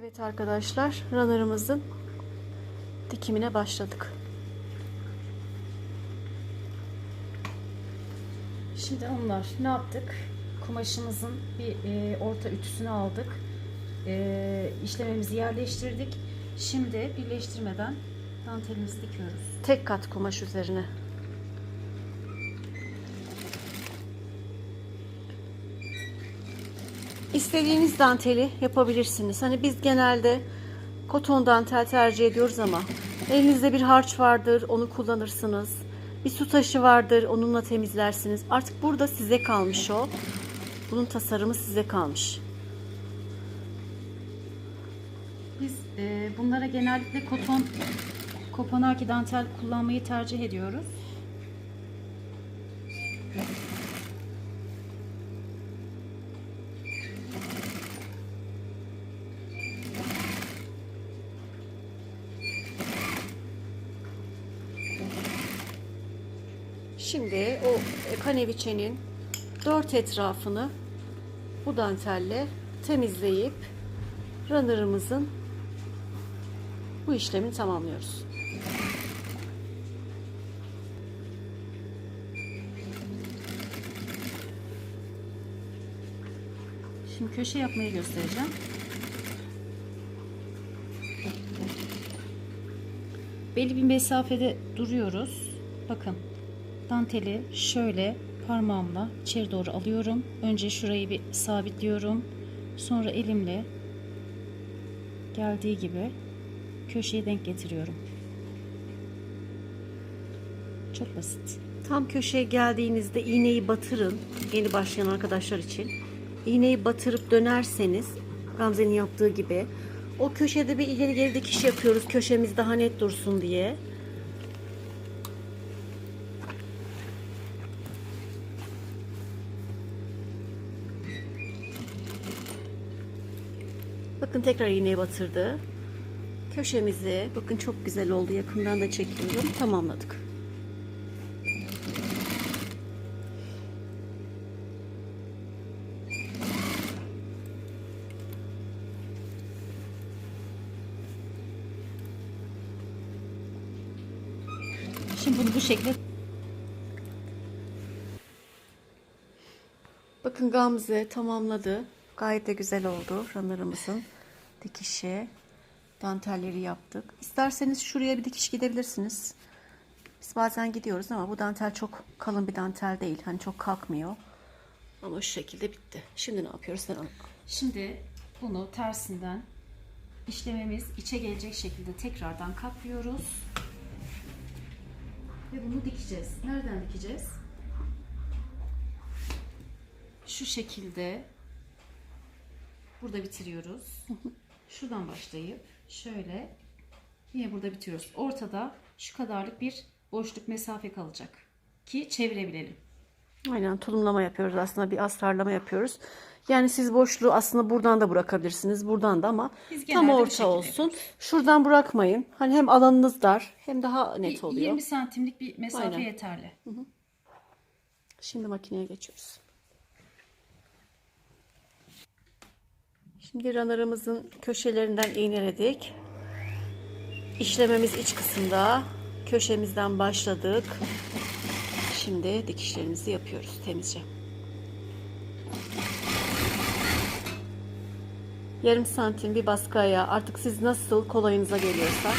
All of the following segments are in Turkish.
Evet arkadaşlar, runner'ımızın dikimine başladık. Şimdi onlar ne yaptık? Kumaşımızın bir e, orta ütüsünü aldık. E, işlememizi yerleştirdik. Şimdi birleştirmeden dantelimizi dikiyoruz. Tek kat kumaş üzerine. İstediğiniz danteli yapabilirsiniz. Hani biz genelde koton dantel tercih ediyoruz ama elinizde bir harç vardır, onu kullanırsınız. Bir su taşı vardır, onunla temizlersiniz. Artık burada size kalmış o. Bunun tasarımı size kalmış. Biz e, bunlara genellikle koton kopanaki dantel kullanmayı tercih ediyoruz. Şimdi o kaneviçenin dört etrafını bu dantelle temizleyip runner'ımızın bu işlemini tamamlıyoruz. Şimdi köşe yapmayı göstereceğim. Belli bir mesafede duruyoruz. Bakın danteli şöyle parmağımla içeri doğru alıyorum. Önce şurayı bir sabitliyorum. Sonra elimle geldiği gibi köşeyi denk getiriyorum. Çok basit. Tam köşeye geldiğinizde iğneyi batırın. Yeni başlayan arkadaşlar için. İğneyi batırıp dönerseniz Gamze'nin yaptığı gibi o köşede bir ileri geri dikiş yapıyoruz. Köşemiz daha net dursun diye. Bakın tekrar iğneyi batırdı. Köşemizi bakın çok güzel oldu. Yakından da çekiyorum. Tamamladık. Şimdi bunu bu şekilde Bakın Gamze tamamladı. Gayet de güzel oldu runner'ımızın dikişi. Dantelleri yaptık. İsterseniz şuraya bir dikiş gidebilirsiniz. Biz bazen gidiyoruz ama bu dantel çok kalın bir dantel değil. Hani çok kalkmıyor. Ama şu şekilde bitti. Şimdi ne yapıyoruz? Sen. Şimdi bunu tersinden işlememiz içe gelecek şekilde tekrardan katlıyoruz. Ve bunu dikeceğiz. Nereden dikeceğiz? Şu şekilde burada bitiriyoruz. Şuradan başlayıp şöyle yine burada bitiriyoruz. Ortada şu kadarlık bir boşluk mesafe kalacak ki çevirebilelim. Aynen tulumlama yapıyoruz aslında bir astarlama yapıyoruz. Yani siz boşluğu aslında buradan da bırakabilirsiniz buradan da ama Biz tam orta olsun. Şuradan bırakmayın. Hani hem alanınız dar hem daha net oluyor. 20 santimlik bir mesafe Aynen. yeterli. Şimdi makineye geçiyoruz. Şimdi runner'ımızın köşelerinden iğneledik. İşlememiz iç kısımda. Köşemizden başladık. Şimdi dikişlerimizi yapıyoruz temizce. Yarım santim bir baskı ayağı. Artık siz nasıl kolayınıza geliyorsa.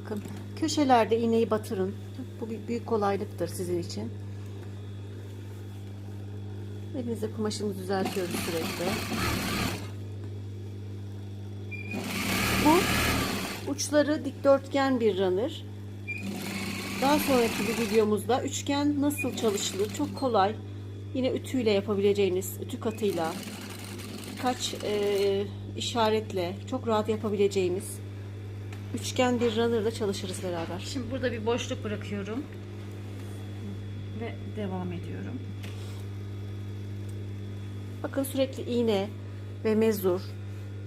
Bakın köşelerde iğneyi batırın. Bu büyük kolaylıktır sizin için. Elimizde kumaşımızı düzeltiyoruz sürekli. Bu uçları dikdörtgen bir runner. Daha sonraki bir videomuzda üçgen nasıl çalışılır çok kolay. Yine ütüyle yapabileceğiniz, ütü katıyla, birkaç e, işaretle çok rahat yapabileceğimiz üçgen bir runner'da çalışırız beraber. Şimdi burada bir boşluk bırakıyorum. Ve devam ediyorum. Bakın sürekli iğne ve mezur.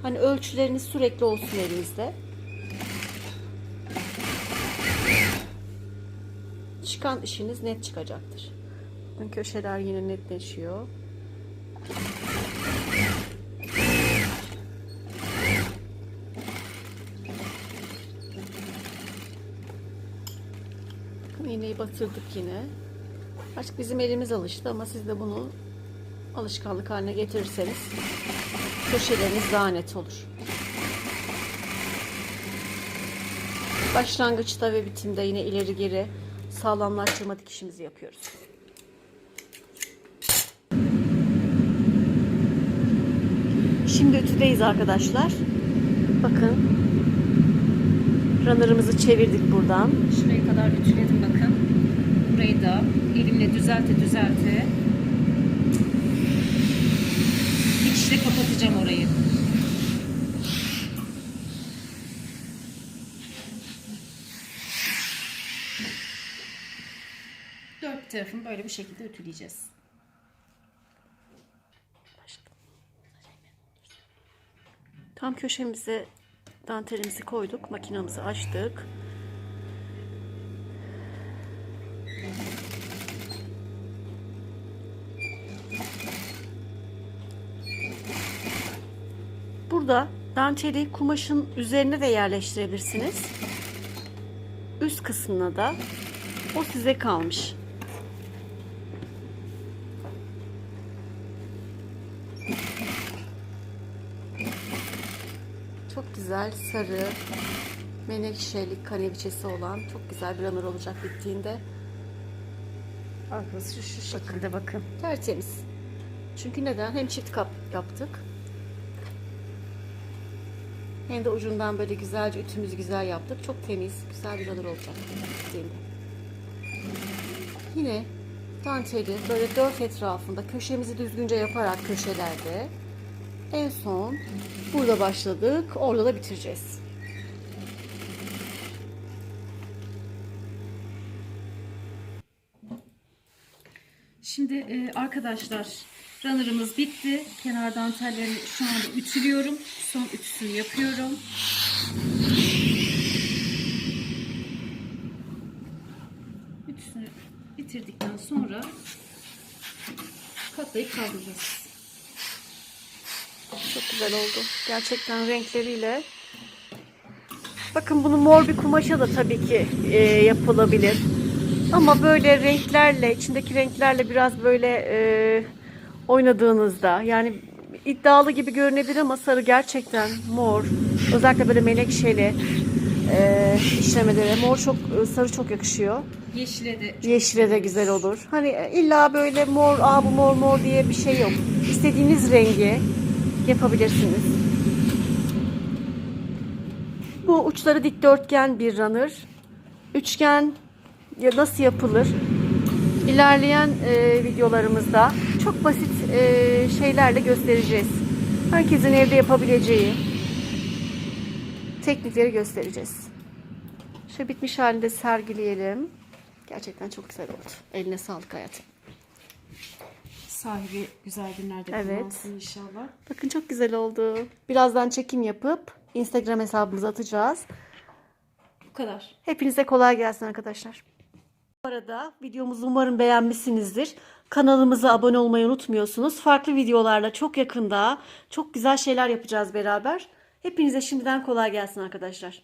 Hani ölçüleriniz sürekli olsun elinizde. Çıkan işiniz net çıkacaktır. Bakın köşeler yine netleşiyor. Bakın iğneyi batırdık yine. Artık bizim elimiz alıştı ama siz de bunu alışkanlık haline getirirseniz köşeleriniz daha net olur. Başlangıçta ve bitimde yine ileri geri sağlamlaştırma dikişimizi yapıyoruz. Şimdi ütüdeyiz arkadaşlar. Bakın. Runner'ımızı çevirdik buradan. Şuraya kadar ütüledim bakın. Burayı da elimle düzelte düzelte dikişle kapatacağım orayı. Dört tarafını böyle bu şekilde ütüleyeceğiz. Tam köşemize dantelimizi koyduk. Makinamızı açtık. Burada danteli kumaşın üzerine de yerleştirebilirsiniz. Üst kısmına da o size kalmış. Çok güzel sarı menekşelik kaneviçesi olan çok güzel bir runner olacak bittiğinde. Arkası şu, şu şekilde bakın. Tertemiz. Çünkü neden? Hem çift kap yaptık. Hem de ucundan böyle güzelce ütümüzü güzel yaptık. Çok temiz, güzel bir runner olacak. Yine danteli böyle dört etrafında köşemizi düzgünce yaparak köşelerde en son burada başladık. Orada da bitireceğiz. Şimdi e, arkadaşlar runner'ımız bitti. Kenar dantellerini şu anda ütülüyorum. Son ütüsünü yapıyorum. Ütüsünü bitirdikten sonra katlayıp kaldıracağız. Çok güzel oldu. Gerçekten renkleriyle. Bakın bunu mor bir kumaşa da tabii ki e, yapılabilir. Ama böyle renklerle, içindeki renklerle biraz böyle e, oynadığınızda yani iddialı gibi görünebilir ama sarı gerçekten mor. Özellikle böyle menekşeli e, işlemelere mor çok e, sarı çok yakışıyor. Yeşile de çok Yeşile de güzel olur. Hani e, illa böyle mor, aa bu mor mor diye bir şey yok. İstediğiniz rengi yapabilirsiniz. Bu uçları dikdörtgen bir runner. Üçgen ya nasıl yapılır? İlerleyen e, videolarımızda çok basit e, şeylerle göstereceğiz. Herkesin evde yapabileceği teknikleri göstereceğiz. Şöyle bitmiş halinde sergileyelim. Gerçekten çok güzel oldu. Eline sağlık hayatım. sahibi güzel günlerde Evet. kullansın inşallah. Bakın çok güzel oldu. Birazdan çekim yapıp Instagram hesabımıza atacağız. Bu kadar. Hepinize kolay gelsin arkadaşlar. Bu arada videomuzu umarım beğenmişsinizdir. Kanalımıza abone olmayı unutmuyorsunuz. Farklı videolarla çok yakında çok güzel şeyler yapacağız beraber. Hepinize şimdiden kolay gelsin arkadaşlar.